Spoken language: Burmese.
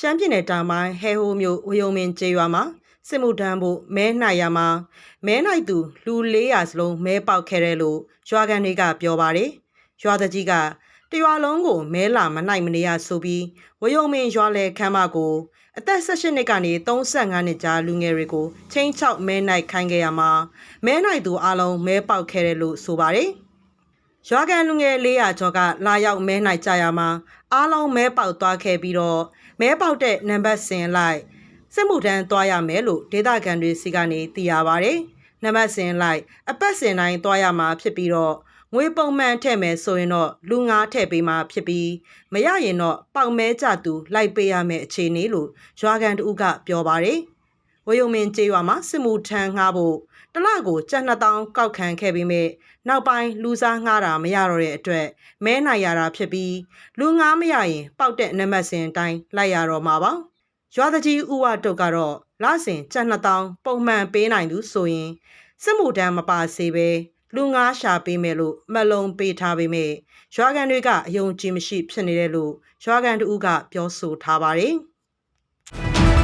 ရှမ်းပြည်နယ်တောင်ပိုင်းဟဲဟိုမြို့ဝယုံမင်းကျေးရွာမှာစစ်မှုထမ်းဖို့မဲနိုင်ရမှာမဲနိုင်သူလူ400စလုံးမဲပေါက်ခဲ့တယ်လို့ရွာကန်တွေကပြောပါတယ်။ရွာတကြီးကတရွာလုံးကိုမဲလာမနိုင်မနေရဆိုပြီးဝယုံမင်းရွာလေခမ်းမကိုအသက်18နှစ်ကနေ35နှစ်ကြားလူငယ်တွေကိုချင်းချောက်မဲနိုင်ခိုင်းခဲ့ရမှာမဲနိုင်သူအလုံးမဲပေါက်ခဲ့တယ်လို့ဆိုပါတယ်။ ရွာကန်လူငယ်400ကျော်ကလာရောက်မဲနိုင်ကြရမှာအားလုံးမဲပေါက်သွားခဲ့ပြီးတော့မဲပေါက်တဲ့နံပါတ်စင်လိုက်စစ်မှုထမ်းသွားရမယ်လို့ဒေသခံတွေစီကနေသိရပါဗျ။နံပါတ်စင်လိုက်အပတ်စင်တိုင်းသွားရမှာဖြစ်ပြီးတော့ငွေပုံမှန်ထည့်မယ်ဆိုရင်တော့လူငါထည့်ပေးမှာဖြစ်ပြီးမရရင်တော့ပေါက်မဲကြသူလိုက်ပေးရမယ်အခြေအနေလို့ရွာကန်တူကပြောပါတယ်။ ဝယုံမင်းကျေးရွာမှာစစ်မှုထမ်းငှားဖို့တစ်လကိုကျပ်2000ကောက်ခံခဲ့ပြီးမြဲနောက်ပိုင်းလူစားငှားတာမရတော့တဲ့အတွက်မဲနိုင်ရတာဖြစ်ပြီးလူငှားမရရင်ပေါက်တဲ့နံပါတ်စဉ်အတိုင်းလိုက်ရတော့မှာပါရွာတကြီးဥဝတုတ်ကတော့လစဉ်ကျပ်2000ပုံမှန်ပေးနိုင်သူဆိုရင်စစ်မှုတန်းမပါစေပဲလူငှားရှာပေးမယ်လို့မလုံးပေးထားပေမဲ့ရွာကန်တွေကအယုံကြည်မရှိဖြစ်နေတယ်လို့ရွာကန်တူကပြောဆိုထားပါတယ်။